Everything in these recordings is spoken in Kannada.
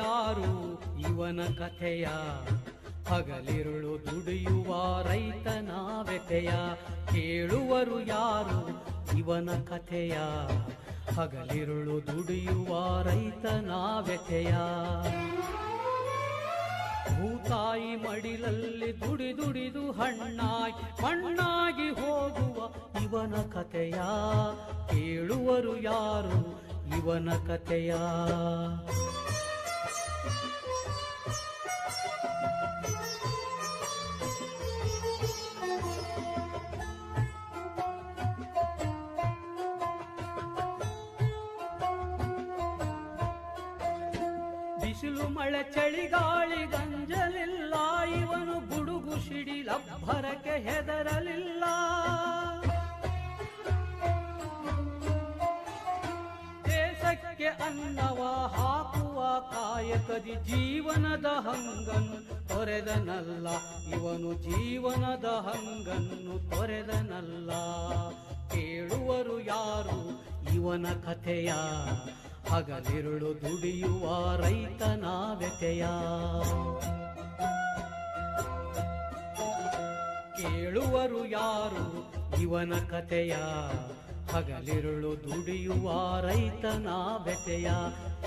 ಯಾರು ಇವನ ಕಥೆಯ? ಹಗಲಿರುಳು ದುಡಿಯುವ ರೈತನ ವ್ಯಥೆಯ. ಕೇಳುವರು ಯಾರು ಇವನ ಕಥೆಯ? ಹಗಲಿರುಳು ದುಡಿಯುವ ರೈತನ ವ್ಯಥೆಯ. ಭೂತಾಯಿ ಮಡಿಲಲ್ಲಿ ದುಡಿ ದುಡಿದು ಹಣ್ಣಾಗಿ ಮಣ್ಣಾಗಿ ಹೋಗುವ ಇವನ ಕಥೆಯ. ಕೇಳುವರು ಯಾರು ಇವನ ಕಥೆಯ? ಬಿಸಿಲು ಮಳೆ ಚಳಿಗಾಳಿ ಗಂಜಲಿಲ್ಲ ಇವನು ಗುಡುಗು ಸಿಡಿಲಬ್ಬರಕ್ಕೆ ಹೆದರಲಿಲ್ಲ. ದೇಶಕ್ಕೆ ಹಾಕುವ ಕಾಯಕದಿ ಜೀವನದ ಹಂಗನ್ನು ತೊರೆದನಲ್ಲ, ಇವನು ಜೀವನದ ಹಂಗನ್ನು ತೊರೆದನಲ್ಲ. ಕೇಳುವರು ಯಾರು, ಇವನ ಕಥೆಯ? ಹಗಲಿರುಳು ದುಡಿಯುವ ರೈತನ ವ್ಯಥೆಯ ಕೇಳುವರು ಯಾರು, ಇವನ ಕಥೆಯ? ಹಗಲಿರುಳು ದುಡಿಯುವ ರೈತನ ಬೆತೆಯ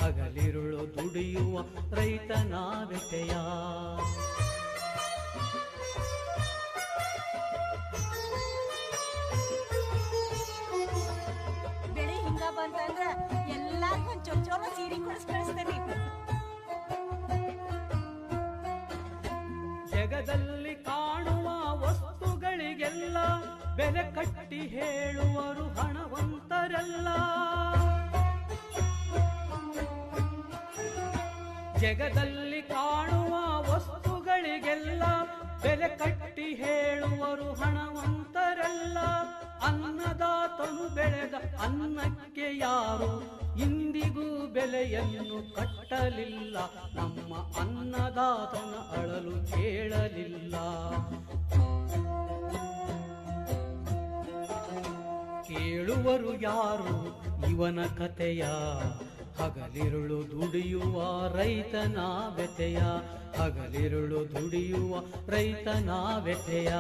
ಹಗಲಿರುಳು ದುಡಿಯುವ ರೈತನ ಬೆತೆಯ. ಬೆಳೆ ಹಿಂಗ ಬಂತಂದ್ರ ಎಲ್ಲಾರ್ಗೂ ಒಂದ್ ಚೊಲ್ ಚೋಲ ಸೀರೆ ಕೊಡಿಸ್ ಕಳಿಸ್ತೇನೆ. ಜಗದಲ್ಲಿ ಬೆಲೆ ಕಟ್ಟಿ ಹೇಳುವರು ಹಣವಂತರೆಲ್ಲ. ಜಗದಲ್ಲಿ ಕಾಣುವ ವಸ್ತುಗಳಿಗೆಲ್ಲ ಬೆಲೆ ಕಟ್ಟಿ ಹೇಳುವರು ಹಣವಂತರೆಲ್ಲ. ಅನ್ನದಾತನು ಬೆಳೆದ ಅನ್ನಕ್ಕೆ ಯಾರು ಇಂದಿಗೂ ಬೆಲೆಯನ್ನು ಕಟ್ಟಲಿಲ್ಲ. ನಮ್ಮ ಅನ್ನದಾತನ ಅಳಲು ಕೇಳಲಿಲ್ಲ. ಕೇಳುವರು ಯಾರು? ಇವನ ಕಥೆಯ ಹಗಲಿರುಳು ದುಡಿಯುವ ರೈತನ ವ್ಯಥೆಯ ಹಗಲಿರುಳು ದುಡಿಯುವ ರೈತನ ವ್ಯಥೆಯ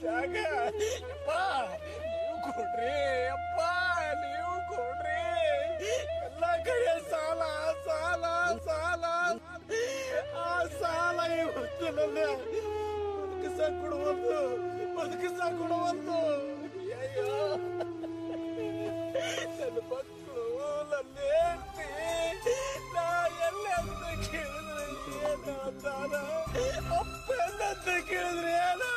ಅಪ್ಪ, ನೀವು ಕೊಡ್ರಿ. ಅಪ್ಪ, ನೀವು ಕೊಡ್ರಿ. ಎಲ್ಲ ಕಡೆ ಸಾಲ ಸಾಲ ಸಾಲ. ಆ ಸಾಲ ಇವತ್ತು ನನ್ನ ಬದುಕಿಸ ಕೊಡುವಂತು ಬದುಕಿಸ ಕೊಡುವಂತು. ಅಯ್ಯೋ ನನ್ನ ಮಕ್ಕಳು, ನನ್ನ ಹೆಂಡತಿ. ನಾ ಎಲ್ಲ ಅಂತ ಕೇಳಿದ್ರೆ ಏನಾದ ಅಪ್ಪ ಅಂತ ಕೇಳಿದ್ರೆ ಏನು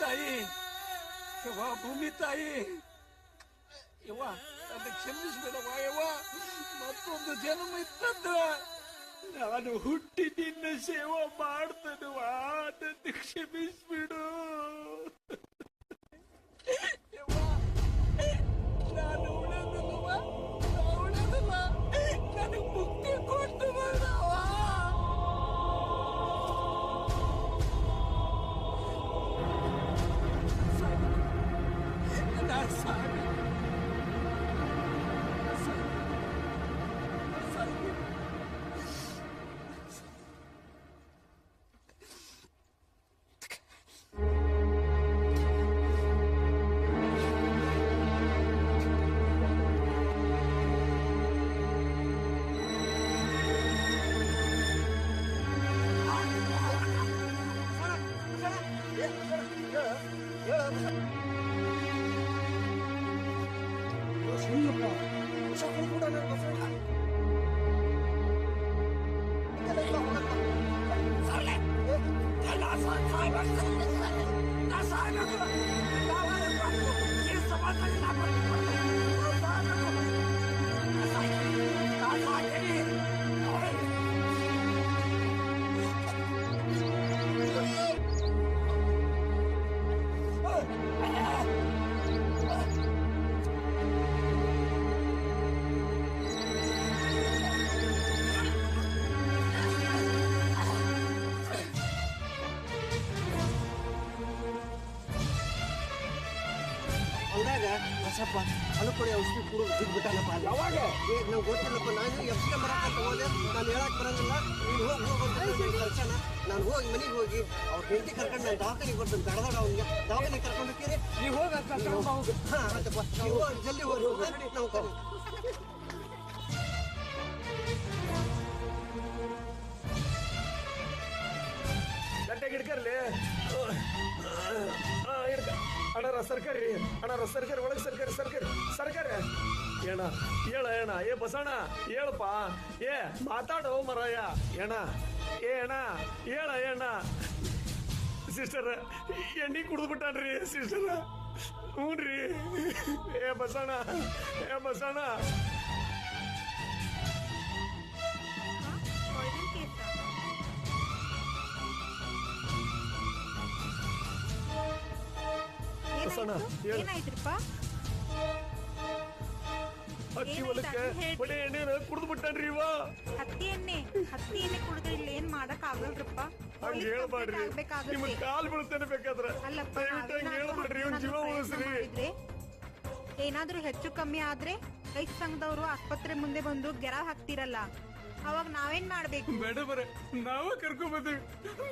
ತಾಯಿ ಯವ್ವ ಭೂಮಿ ತಾಯಿ ಯವ್ವ ನನ್ನ ಕ್ಷಮಿಸ್ಬೇಡವ್ವ ಯವ್ವ ಮತ್ತೊಂದು ಜನ್ಮ ಇತ್ತಂದ್ರ ನಾನು ಹುಟ್ಟಿ ನಿನ್ನ ಸೇವೆ ನನ್ನ ಕ್ಷಮಿಸ್ಬಿಡು Oh! ಬಸಪ್ಪ ಅನುಕೊಡಿ ಔಷಧಿ ಕುಡಿದು ಬಿಟ್ಬಿಟ್ಟಾನಪ್ಪ ಯಾವಾಗ? ಏ ನಾವು ಗೊತ್ತಿಲ್ಲಪ್ಪ ನಾನು ಎಫ್ಸ್ಕೆ ಬರಕಂತ ಹೋದೆ ನಾನು ಹೇಳಕ್ ಬರಂಗಿಲ್ಲ ನೀನು ಹೋಗಿ ಹೋಗಿ ಕರ್ಸಣ ನಾನು ಹೋಗಿ ಮನೆಗೆ ಹೋಗಿ ಅವ್ರ ಹೆಂಡತಿ ಕರ್ಕೊಂಡು ನಾನು ದವಾಖಾನಿಗೆ ಬರ್ತೀನಿ ತಡದಾಡ ಅವ್ನಿಗೆ. ದವಾಖಾನಿಗೆ ಕರ್ಕೊಂಡು ಹೋಗ್ತೀರಿ? ನೀವು ಹೋಗಿ ಹಾಂ ಆಯ್ತಪ್ಪ. ನೀವು ಜಲ್ದಿ ಹೋಗಿ ಹೋಗಿ ನಾವು ಗಂಟೆಗೆ ಹಿಡ್ಕರ್ಲಿ ಹಿಡ್ಕ ಅಣ್ಣಾರ ಸರ್ಕಾರಿ ಅಣ್ಣಾರ ಸರ್ಕಾರಿ ಒಳಗೆ ಸರ್ಕಾರಿ ಸರ್ಕಾರಿ ಸರ್ಕಾರಿ ಏಣ ಹೇಳ ಏಣ ಏ ಬಸಣ್ಣ ಹೇಳಪ್ಪ ಏ ಮಾತಾಡು ಮರಾಯ ಏಣ ಏ ಅಣ್ಣ ಹೇಳ ಏಣ ಸಿಸ್ಟರ್ ಎಣ್ಣೆ ಕುಡಿದು ಬಿಟ್ಟಾನ್ರಿ ಸಿಸ್ಟರ್ ಹ್ಞೂ ರೀ ಏ ಬಸಣ್ಣ ಏ ಬಸಣ್ಣ ಬಸಣ್ಣ, ಹೇಳು. ಏನಾಯ್ತ್ರಪ್ಪ? ಅಕ್ಕಿ ಏನಾಯ್ತು ಹೊಲಕ್ಕೆ ಅದು ಹೇಳ್ರಿ. ಬರೀ ಎಣ್ಣೆನ ಕುಡಿದು ಬಿಟ್ಟಾನ್ರಿ ಇವ. ಹತ್ತಿ ಎಣ್ಣೆ ಹತ್ತಿ ಎಣ್ಣೆ ಕುಡಿದ್ರೆ ಇಲ್ಲಿ ಏನ್ ಮಾಡಕ್ ಆಗಲ್ರಪ್ಪ? ಹಂಗ ಹೇಳ್ಬಾಡ್ರಿ ನಿಮ್ ಕಾಲ್ ಬೀಳ್ತೇನೆ ಬೇಕಾದ್ರೆ ಅಲ್ಲಪ್ಪ ದಯವಿಟ್ಟು ಹಂಗ ನಾವೇನಾದ್ರೂ ಇವ್ನ ಜೀವ ಪ್ರಯತ್ನ ಉಳಿಸ್ರಿ. ಏನಾದ್ರೂ ಹೆಚ್ಚು ಕಮ್ಮಿ ಆದ್ರೆ ರೈತ ಸಂಘದವರು ಆಸ್ಪತ್ರೆ ಮುಂದೆ ಬಂದು ಗೆರ ಹಾಕ್ತಿರಲ್ಲ. ಅವಾಗ ನಾವೇನ್ ಮಾಡ್ಬೇಕು? ಮೇಡಮ್ ನಾವ ನಾವು ಬಂದಿವಿ.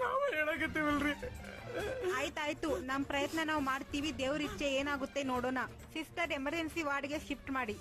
ನಾವ ಹೇಳಕತ್ತೀವಲ್ರಿ. ಆಯ್ತಾಯ್ತು ನಮ್ ಪ್ರಯತ್ನ ನಾವು ಮಾಡ್ತೀವಿ ದೇವ್ರ ಇಚ್ಛೆ ಏನಾಗುತ್ತೆ ನೋಡೋಣ. ಸಿಸ್ಟರ್ ಎಮರ್ಜೆನ್ಸಿ ವಾರ್ಡ್ಗೆ ಶಿಫ್ಟ್ ಮಾಡಿ.